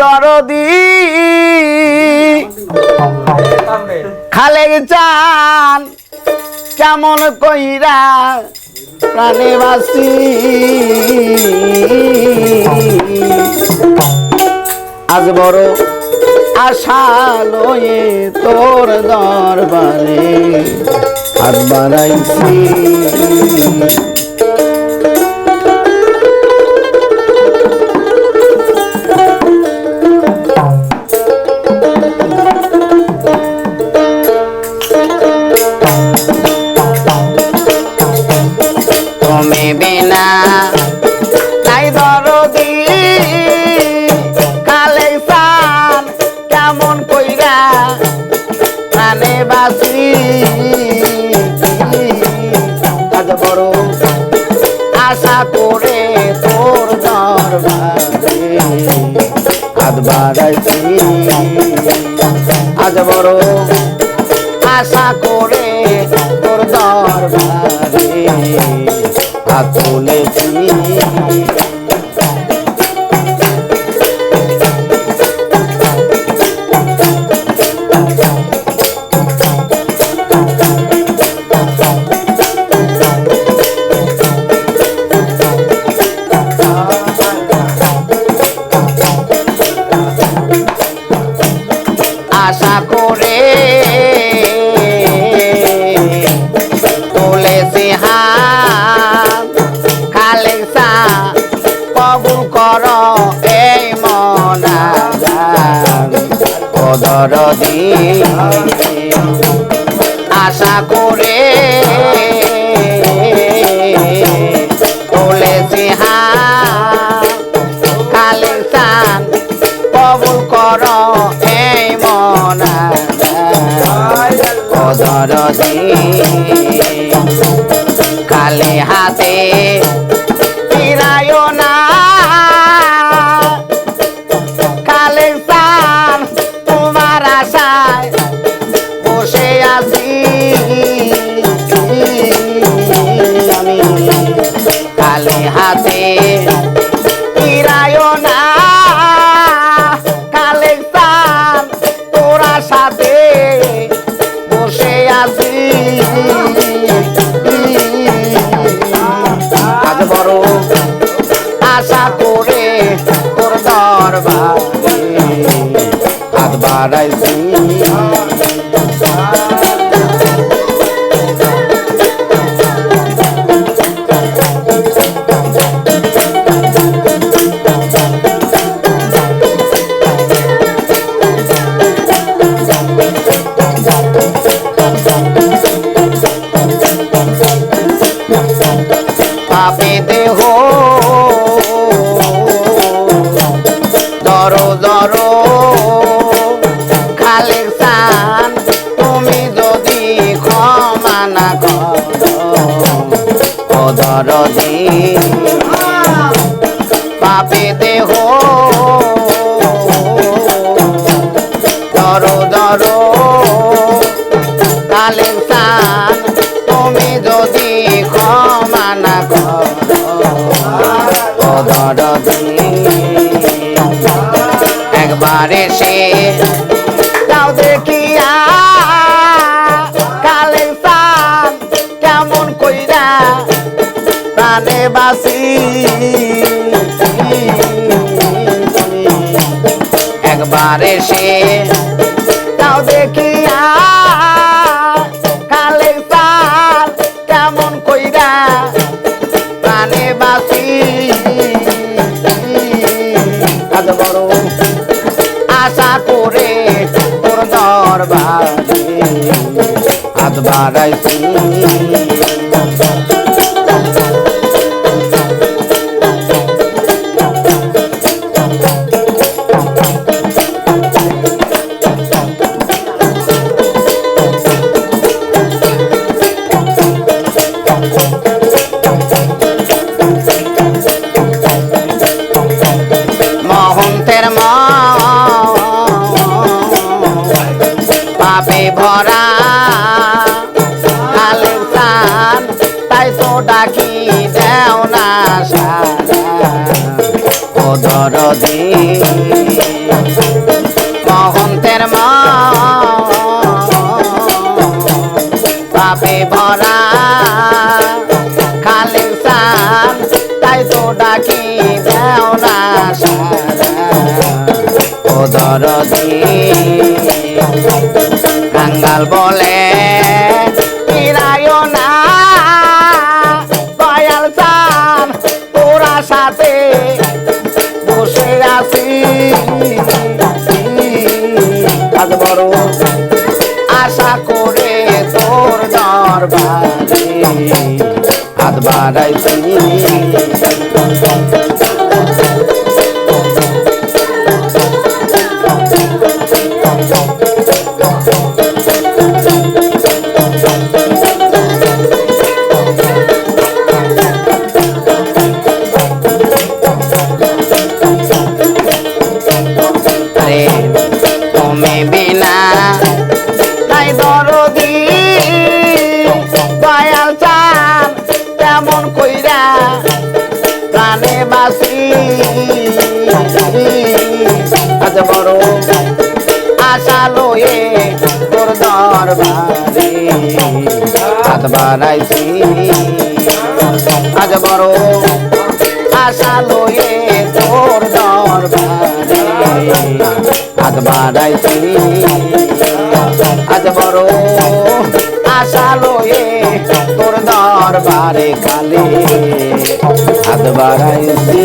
দরদি। খালে চান কেমন কইরা প্রাণে বাসি আজ বড় আশা লয়ে তোর দরবারে হাত বাড়াইছি। বাসি আজ বড় আশা করে তোর দরবারে হাত বাড়াইছি। আজ বড় আশা করে তোর দরবারে হাত তুলেছি। কদর আশা করে তুলেছি হাত খালে সান কবুল কর এই মনা। কদর খালি হাতে হাত বাড়াইছি পাপে দেহ দরদি। পাপে দেহ। দরো দরো কালে সান তুমি যদি ক্ষমা না করো একবার এসে একবার এসে। যাও দেখিয়া কালে সান কেমন কইরা প্রাণে বাসি আজ বড় আশা করে তোর দরবারে হাত বাড়াইছি। ভরা আলেম খান, তাই তো ডাকি দেও না ও দরদি, মহন্তের মা পাপে ভরা। খালেম খান, তাই তো ডাকি দেও না ও দরদি কাঙ্গাল বলে ফিরায় না। আশা করে তোর দরবারে। হাত বাড়াইছি। প্রাণে বাসি। আজ বড় আশা লয়ে তোর দরবারে হাত বাড়াইছি। আজ বড় আশা লয়ে তোর দরবারে হাত বাড়াইছি। আজ বড় আশা দরবারে খালি হাত বাড়াইছি।